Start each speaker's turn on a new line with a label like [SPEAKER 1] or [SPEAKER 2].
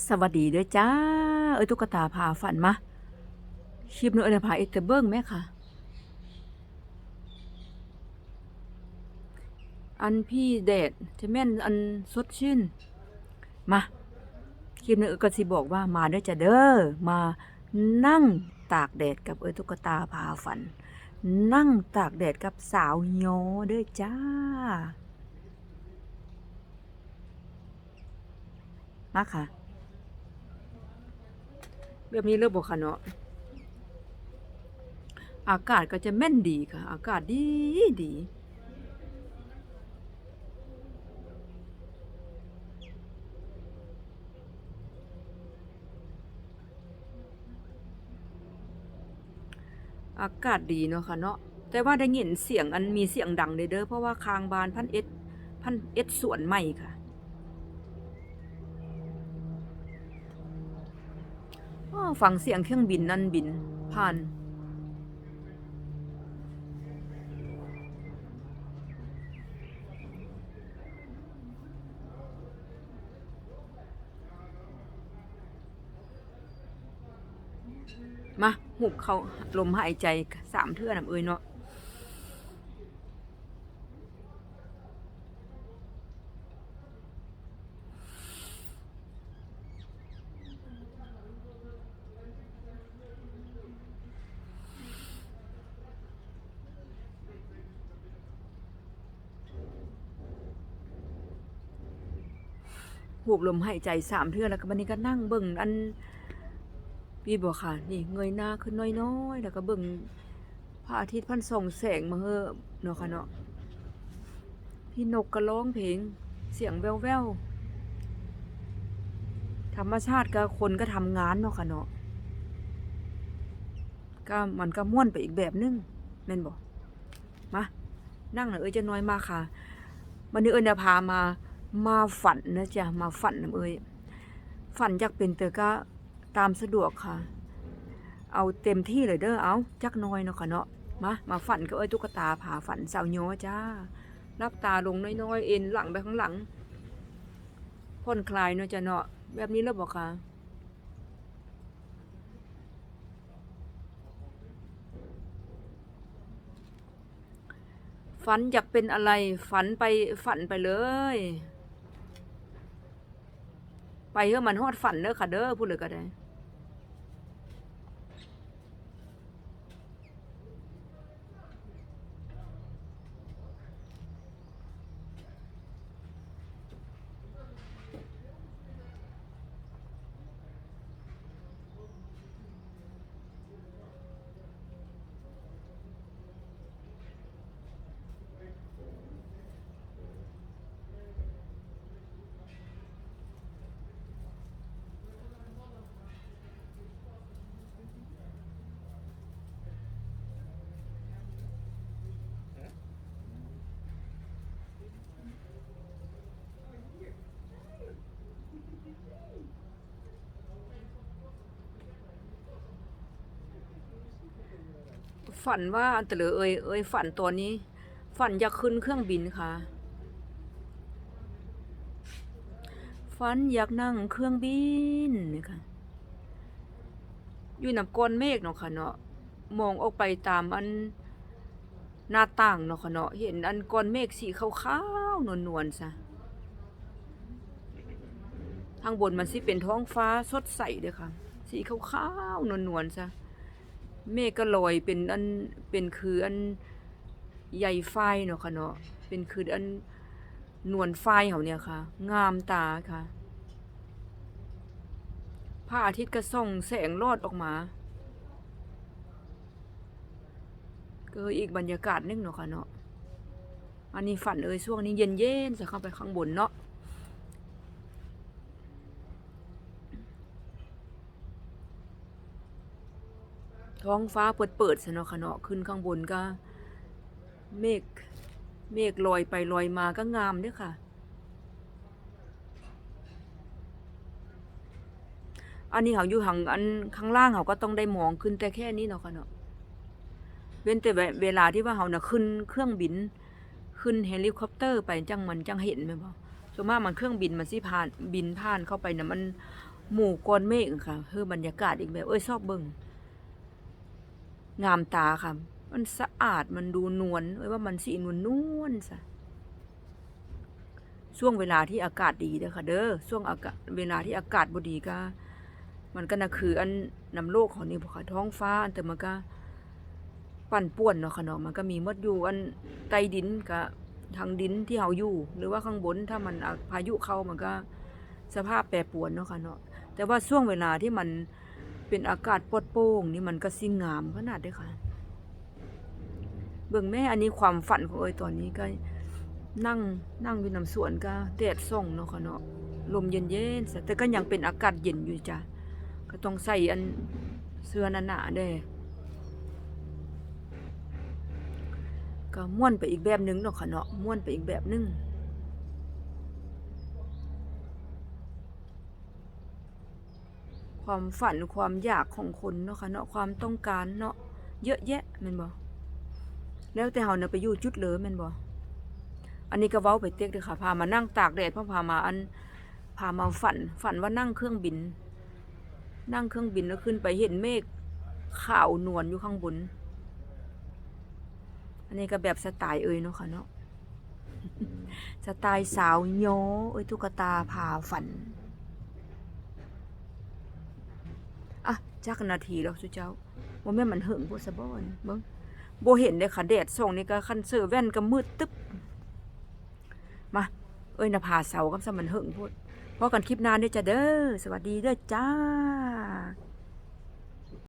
[SPEAKER 1] สวัสดีเด้อจ้า เอ้ยตุ๊กตาพาฝันมาคลิปหนูเอ้ยพาเอ็กเตเบิ้งแม่ค่ะ อันพี่แดดจะแม่นอันสดชื่น มาคลิปหนึงเอ้ยก็สิบอกว่ามาเด้อจ้าเด้อมานั่งตากแดดกับเอ้ยตุ๊กตาพาฝัน นั่งตากแดดกับสาวโยเด้อจ้า มาค่ะ แบบนี้เลิกบอกค่ะเนาะอากาศก็จะแม่นดีค่ะ อากาศดีดีอากาศดีเนาะค่ะเนาะแต่ว่าได้ยินเสียงอันมีเสียงดังเด้อเด้อเพราะว่าคางบานพันเอ็ดพันเอ็ดสวนใหม่ค่ะ อ้อ ฟังเสียงเครื่องบินนั่นบิน ผ่านมาหุบเขาลมหายใจสามเทื่อนำเอ้ยเนาะ หูบลมหายใจสามเทื่อแล้วก็บันนี้ก็นั่งเบิ่งอันพี่บอกค่ะ นี่เงยหน้าขึ้นน้อยๆแล้วก็เบิ่งพระอาทิตย์พันส่องแสงมาเฮอเนาะค่ะเนาะพี่นกก็ร้องเพลงเสียงแว่วๆธรรมชาติก็คนก็ทำงานเนาะค่ะเนาะก็มันก็ม่วนไปอีกแบบนึงแม่นบอกมานั่งหน่อยเอ้ยจะน้อยมากค่ะวันนี้เอ้ยจะพามา มาฝันนะจ๊ะมาฝันเอ้ยฝันอยากเป็นเตอก็ตามสะดวกค่ะ เอาเต็มที่เลยเด้อเอาจักน้อยเนาะค่ะเนาะมามาฝันก็เอ้ยตุ๊กตาผ่าฝันสาวโยจ้ารับตาลงน้อยๆเอ็นหลังไปข้างหลังผ่อนคลายเนาะจ้ะเนาะแบบนี้แล้วบอกค่ะฝันอยากเป็นอะไรฝันไปฝันไปเลย ไปเถอะมันฮอดฝันเด้อค่ะเด้อพูดเลยก็ได้ ฝันว่าอันเตลอเอ่ยเอ่ยฝันตัวนี้ ฝันอยากขึ้นเครื่องบินค่ะ ฝันอยากนั่งเครื่องบินนี่ค่ะ อยู่นำก้อนเมฆเนาะค่ะเนาะมองออกไปตามอันหน้าต่างเนาะค่ะเนาะเห็นอันก้อนเมฆสีขาวๆนวลๆซะทางบนมันสิเป็นท้องฟ้าสดใสเด้อค่ะ สีขาวๆนวลๆซะ เมฆก็ลอยเป็นอันเป็นคืออันใหญ่ไฟเนาะค่ะเนาะเป็นคืออันนวลไฟเขาเนี่ยค่ะ งามตาค่ะพระอาทิตย์ก็ส่องแสงรอดออกมาก็อีกบรรยากาศนึงเนาะค่ะเนาะอันนี้ฝันเอ่ยช่วงนี้เย็นเย็นๆจะเข้าไปข้างบนเนาะ ท้องฟ้าเปิดเปิดๆซะเนาะค่ะเนาะขึ้นข้างบนก็ เมฆเมฆลอยไปลอยมาก็งามเด้อค่ะ อันนี้เขาอยู่ห่างอันข้างล่างเขาก็ต้องได้มองขึ้นแต่แค่นี้เนาะค่ะเนาะเว้นแต่เวลาที่ว่าเขาเน่ะขึ้นเครื่องบิน ขึ้นเฮลิคอปเตอร์ ไปจังมันจังเห็นไหมบ่ส่วนมากมันเครื่องบินมันสิผ่านบินผ่านเข้าไปน่ะมันหมู่ก้อนเมฆค่ะคือบรรยากาศอีกแบบเอ้ยชอบเบิ่ง งามตาค่ะ มันสะอาดมันดูนวลเอ้ยว่ามันสีนวลนวลซะช่วงเวลาที่อากาศดีเด้อค่ะ เด้อช่วงอากาศเวลาที่อากาศบดีก็ มันก็น่ะคืออันนำโลกของนี่บ่ค่ะท้องฟ้าอันแต่มันก็ปั่นป่วนเนาะค่ะเนาะมันก็มีมดอยู่อันใต้ดินกับทางดินที่เฮาอยู่ หรือว่าข้างบนถ้ามันพายุเข้ามันก็สภาพแปรปรวนเนาะค่ะเนาะแต่ว่าช่วงเวลาที่มัน เป็นอากาศปดโปร่งนี่มันก็สิงามขนาดด้อค่ะ เบิ่งแม่อันนี้ความฝันของเอ้ยตอนนี้ก็นั่งนั่งอยู่นำสวนก็แดดส่องเนาะค่ะเนาะลมเย็นๆซะแต่ก็ยังเป็นอากาศเย็นอยู่จ้ะก็ต้องใส่อันเสื้อหนาๆเด้ก็ม่วนไปอีกแบบหนึงเนาะค่ะเนาะม่วนไปอีกแบบหนึง ความฝันความอยากของคนเนาะค่ะเนาะความต้องการเนาะเยอะแยะแม่นบ่แล้วแต่เฮาน่ะไปอยู่จุดเลยแม่นบ่อันนี้ก็เว้าไปเต็กเด้อค่ะพามานั่งตากแดดเพราพามาอันพามาฝัน ฝันว่านั่งเครื่องบิน นั่งเครื่องบินแล้วขึ้นไปเห็นเมฆขาวนวลอยู่ข้างบน อันนี้ก็แบบสไตล์เอ่ยเนาะค่ะเนาะสไตล์สาวโยเอ้ยตุ๊กตาพาฝัน อะ จักนาทีแล้วสุเจ้าว่าแม่มันเหิงพวกสะบอนเบิ่งบ่เห็นเลยค่ะแดดส่องนี่ก็คันเสื้อแว่นก็มืดตึ๊บมาเอ้ยนภาเสากับสมันเหิงพูดพอกันคลิปหน้าเด้อจ้ะเด้อสวัสดีเด้อจ้า